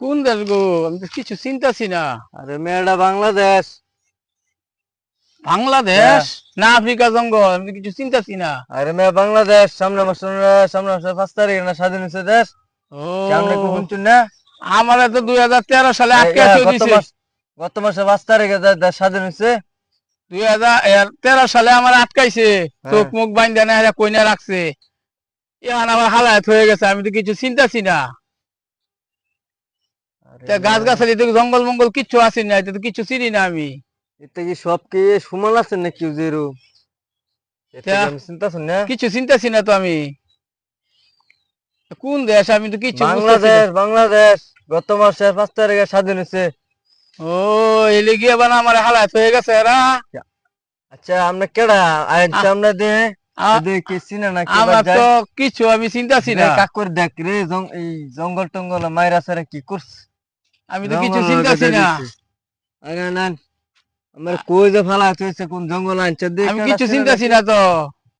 কোন দেশ গো? আমি তো কিছু চিন্তাছি না। আরে মেয়েটা বাংলাদেশ। বাংলাদেশ? না আফ্রিকা জঙ্গল আমি কিছু চিন্তাছি না। আরে মেয়ে বাংলাদেশ সামনে মাসে সামনে মাসে পাঁচ তারিখ না স্বাধীন হয়েছে দেশ। সামনে না? আমার তো দুই হাজার তেরো সালে আটকে গত দিছে গত মাসে পাঁচ তারিখে দেশ স্বাধীন হয়েছে। দুই হাজার তেরো সালে আমার আটকাইছে। চোখ মুখ বাইন্দা না কইনা রাখছে। এখন আমার হালায়াত হয়ে গেছে আমি তো কিছু চিন্তাছি না। গাছ গাছালি তো জঙ্গল মঙ্গল কিচ্ছু আসি না এটা তো কিছু চিনি না আমি। এতে কি সব কি সমান আছে নাকি জিরো এতে কি চিন্তা শুন না? কিছু চিন্তাছি না তো আমি। কোন দেশ? আমি তো কিছু বাংলাদেশ বাংলাদেশ গত মাসে পাঁচ তারিখে স্বাধীন হয়েছে। ও এলে গিয়ে বানা আমার হালায়াত হয়ে গেছে এরা। আচ্ছা আমরা কেডা? আইনছে আমরা দে আ- দে না কি আমার বাদ যায়? তো কিছু আমি চিন্তাছি না। দেখ, কাকুর দেখ রে এই জঙ্গল টঙ্গল সারা কি করছে? আমি তো কিছু চিন্তাছি না। আরে না আমার কই যে ফালা আছে কোন জঙ্গল আনছে দেখ আমি কিছু চিন্তাছি না তো।